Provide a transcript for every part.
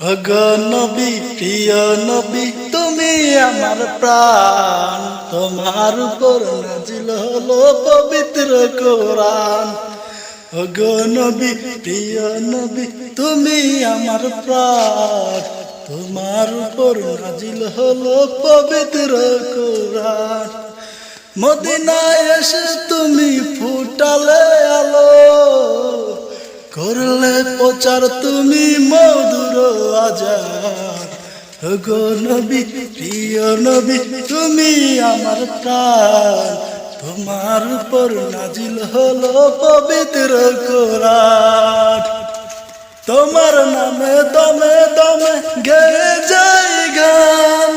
অগ নবী, প্রিয় নবী, তুমি আমার প্রাণ। তোমার উপর নাজিল হলো পবিত্র কোরআন। অগ নবী, প্রিয় নবী, তুমি আমার প্রাণ। তোমার উপর নাজিল হলো পবিত্র কোরআন। মদিনায় এসে তুমি ফুটালে করলে প্রচার তুমি মধুর আজার গো নবী, প্রিয় নবী, তুমি আমার প্রাণ। তোমার উপর নাজিল হলো পবিত্র কোরআন। তোমার নামে দমে দমে গে যাই গান।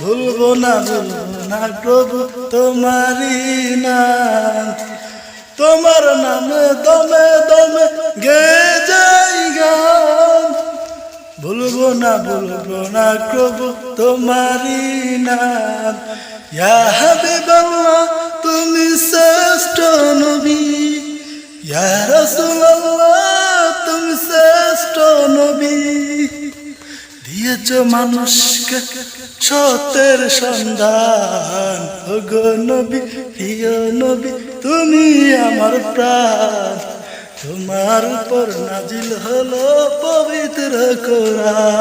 ভুলবো না ভুলবো না প্রভু তোমারি নাম। তোমার নামে দমে দমে না ভুলবো না প্রভু তোমারি নাম। ইয়া হাবিবাল্লাহ, তুমি শ্রেষ্ঠ নবী। ইয়া রাসূলুল্লাহ, তুমি শ্রেষ্ঠ নবী। দিয়েছ মানুষকে সত্যের সন্ধান। ওগো নবী, প্রিয় নবী, তুমি আমার প্রাণ। তোমার উপর নাজিল হলো পবিত্র কোরআন।